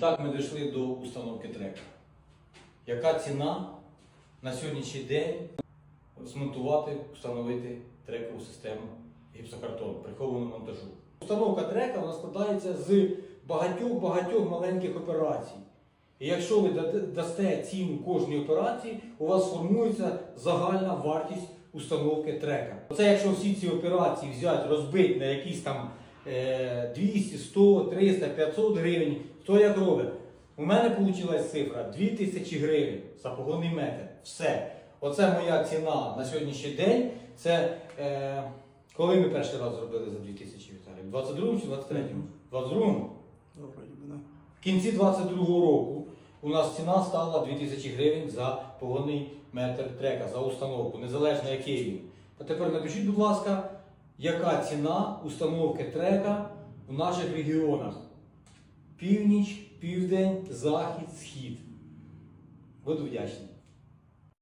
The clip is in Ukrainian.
так ми дійшли до установки трека. Яка ціна на сьогоднішній день змонтувати, встановити трекову систему гіпсокартону, прихованого монтажу? Установка трека вона складається з багатьох-багатьох маленьких операцій. І якщо ви дасте ціну кожній операції, у вас сформується загальна вартість установки трека. Це якщо всі ці операції взяти, розбити на якісь там 200, 100, 300, 500 гривень, хто як робить. У мене вийшла цифра 2000 гривень за погонний метр. Все. Оце моя ціна на сьогоднішній день. Це е, коли ми перший раз зробили за 2000 Віталій? В 22 чи 23-му? 22-му. Ну. В кінці 22-го року у нас ціна стала 2000 гривень за погонний метр трека, за установку, незалежно який він. А тепер напишіть, будь ласка, яка ціна установки трека в наших регіонах? Північ, південь, захід, схід. Буду вдячний.